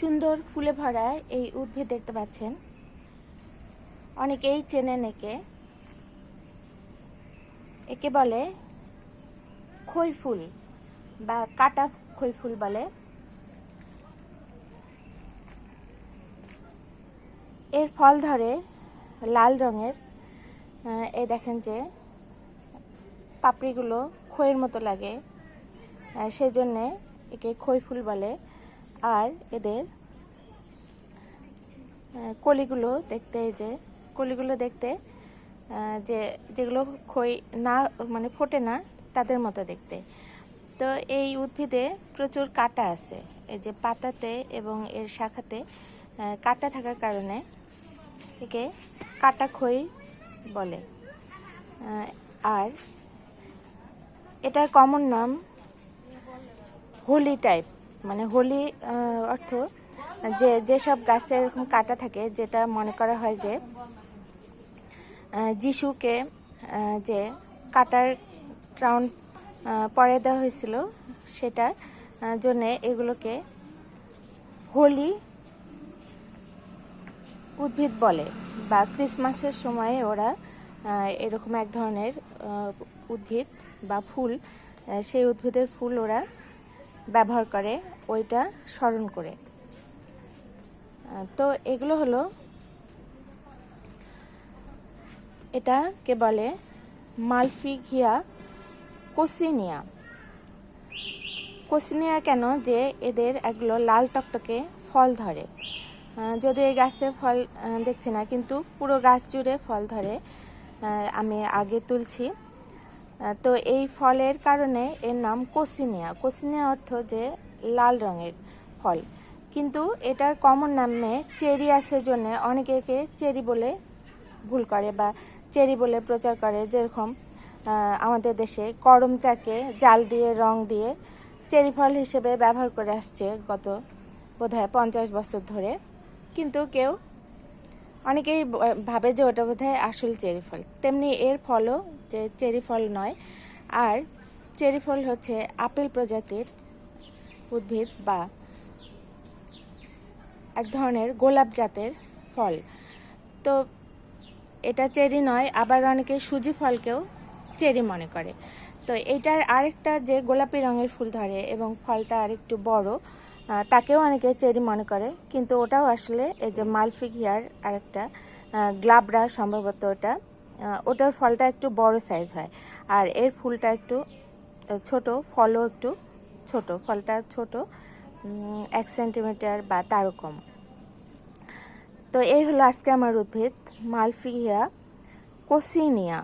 সুন্দর ফুলে ভরা এই উদ্ভিদ দেখতে পাচ্ছেন। অনেকেই চেনেন একে। একে বলে খই ফুল বা কাটা খই ফুল বলে। এর ফল ধরে লাল রঙের। এই দেখেন যে পাপড়িগুলো খইয়ের মতো লাগে। সেজন্যে একে খই ফুল বলে। আর এদের কলিগুলো দেখতে যে, কলিগুলো দেখতে যে যেগুলো খই না মানে ফোটে না, তাদের মতো দেখতে। তো এই উদ্ভিদে প্রচুর কাঁটা আছে। এই যে পাতাতে এবং এর শাখাতে কাঁটা থাকার কারণে একে কাটা খই বলে। আর এটার কমন নাম হোলি টাইপ মানে হোলি অর্থ যে যেসব গাছে এরকম কাটা থাকে, যেটা মনে করা হয় যে যিশুকে যে কাটার ক্রাউন পরে দেওয়া হয়েছিল সেটার জন্যে এগুলোকে হোলি উদ্ভিদ বলে বা ক্রিসমাসের সময়ে ওরা এরকম এক ধরনের উদ্ভিদ বা ফুল সেই উদ্ভিদের ফুল ওরা ব্যবহার করে, ওইটা স্মরণ করে। তো এগুলো হলো, এটাকে বলে মালফিঘিয়া কোসিনিয়া। কোসিনিয়া কেন? যে এদের এগুলো লাল টকটকে ফল ধরে। যদি এই গাছে ফল দেখছি না, কিন্তু পুরো গাছ জুড়ে ফল ধরে। আমি আগে তুলছি। তো এই ফলের কারণে এর নাম কোসিনিয়া। কোসিনিয়া অর্থ যে লাল রঙের ফল। কিন্তু এটার কমন নামে চেরি আছে জন্য অনেকে একে চেরি বলে ভুল করে বা চেরি বলে প্রচার করে। যেরকম আমাদের দেশে করম চাকে জাল দিয়ে, রং দিয়ে চেরি ফল হিসেবে ব্যবহার করে আসছে গত বোধহয় পঞ্চাশ বছর ধরে। কিন্তু কেউ অনেকেই ভাবে যে ওটা বোধহয় আসল চেরি ফল। তেমনি এর ফলও যে চেরি ফল নয়, আর চেরি ফল হচ্ছে আপেল প্রজাতির উদ্ভিদ বা এক ধরনের গোলাপ জাতের ফল। তো এটা চেরি নয়, আবার অনেকে সুজি ফলকেও চেরি মনে করে। তো এইটার আরেকটা যে গোলাপি রঙের ফুল ধরে এবং ফলটা আরেকটু বড় তাকেও অনেকে চেরি মনে করে কিন্তু ওটাও আসলে এই যে মালফিঘিয়ার আরেকটা আহ, গ্লাবরা সম্ভবত ওটা ওটার ফলটা একটু বড় সাইজ হয়। আর এর ফুলটা একটু ছোট ফলও একটু ছোট ফলটা ছোট এক সেন্টিমিটার বা তারও কম। তো এই হলো আজকে আমার উদ্ভিদ মালফিয়া কোসিনিয়া।